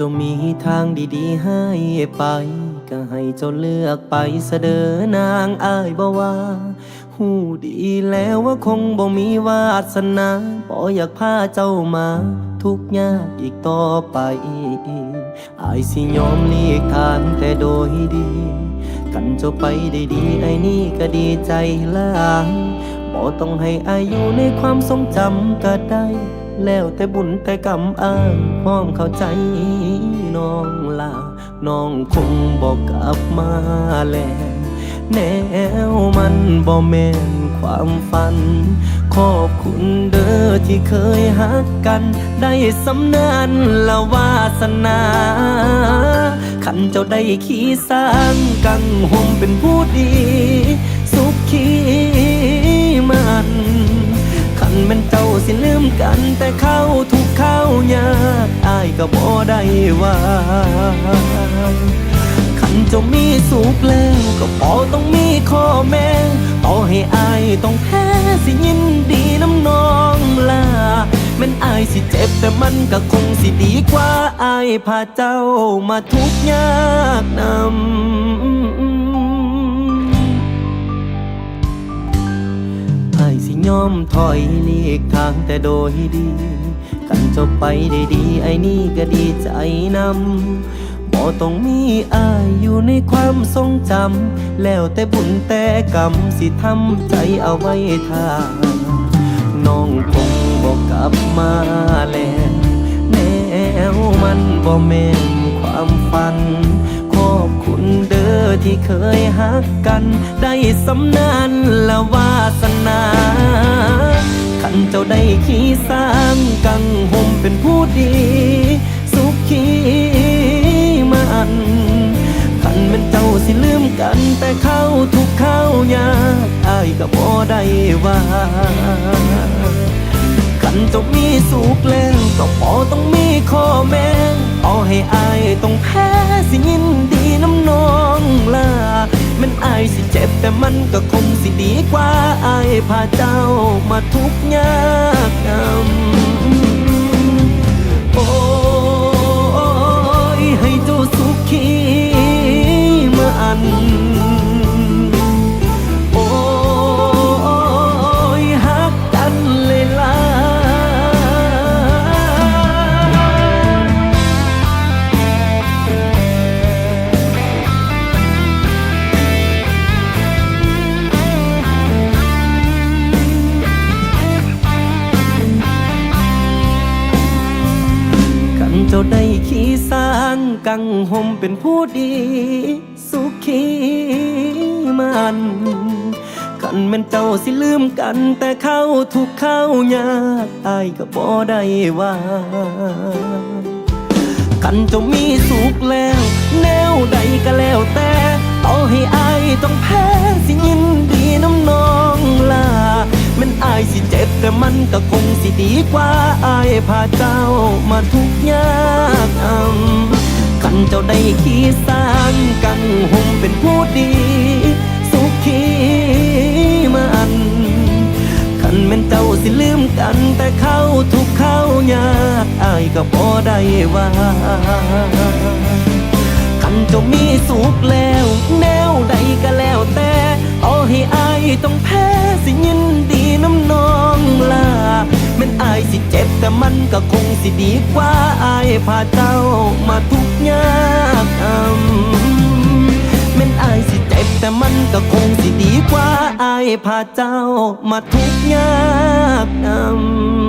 เจ้ามีทางดีๆให้ไป ก็ให้เจ้าเลือกไปเสดอนางอายบ่ว่าหูดีแล้วว่าคงบ่มีวาสนาบ่อยากพาเจ้ามา ทุกยากอีกต่อไปอายสิยอมเลีกทางแต่โดยดี กันเจ้าไปได้ดีไอ้นี่ก็ดีใจลาย บ่ต้องให้อายุในความทรงจำก็ได้ แล้วแต่บุญแต่กรรมอ้ายพร้อมเข้าใจน้องลาน้องคงบอกกลับมาแล้วแนวมันบ่แม่นความฝัน ขอบคุณเด้อที่เคยหักกัน ได้สำนานละวาสนาขันเจ้าได้ขี่สร้างกังห่มเป็นผู้ดี สุขี สิลืมกันแต่เข้าทุกเข้ายากอายก็บ่ได้ว่าขันจ้ามีสุขแล้วก็พอต้องมีข้อแม้ต่อให้อายต้องแพ้สิยินดีน้ำนองลาแม่นอายสิเจ็บแต่มันก็คงสิดีกว่าอายพาเจ้ามาทุกยากนำ มถอยเลีกทางแต่โดยดี กันจบไปได้ดีไอ้นี่ก็ดีใจนำบ่ต้องมีอายอยู่ในความทรงจำ แล้วแต่บุญแต่กรรมสิทำใจเอาไว้ทาน้องคงบอกกลับมาแล้วแนวมันบ่แม่นความฝัน ขอบคุณเด้อ ที่เคยหักกัน ได้สำนานละวาสนาขันเจ้าได้ขี่สร้างกังห่มเป็นผู้ดี สุขีมันขันเป็นเจ้าสิลืมกันแต่เข้าทุกเข้ายากอายก็บ่ได้ว่าขันเจ้ามีสุขแล้วก็พอต้องมีข้อแม้ต่อให้อายต้องแพ้สิยิน แต่มันก็คงสิดีกว่าอายพาเจ้ามาทุกยาก ขี่สร้างกังห่มเป็นผู้ดี สุขีมันกันแม่นเจ้าสิลืมกัน แต่เข้าทุกเข้ายากตายก็บ่ได้ว่า กันจะมีสุขแล้ว ก็คงสิดีกว่าอายพาเจ้ามาทุกยากอำกันเจ้าได้ขี่สร้างกังห่มเป็นผู้ดี สุขีมันขันแม่นเจ้าสิลืมกันแต่เข้าทุกเข้ายากอายก็บ่ได้ว่าขันเจ้ามีสุขแล้ว แนวใดก็แล้วแต่ต่อให้อายต้องแพ้สิยิน แม่นอายสิเจ็บแต่มันก็คงสิดีกว่าอายพาเจ้ามาทุกยากอำแม่นอายสิเจ็บแต่มันก็คงสิดีกว่าอายพาเจ้ามาทุกยากนำ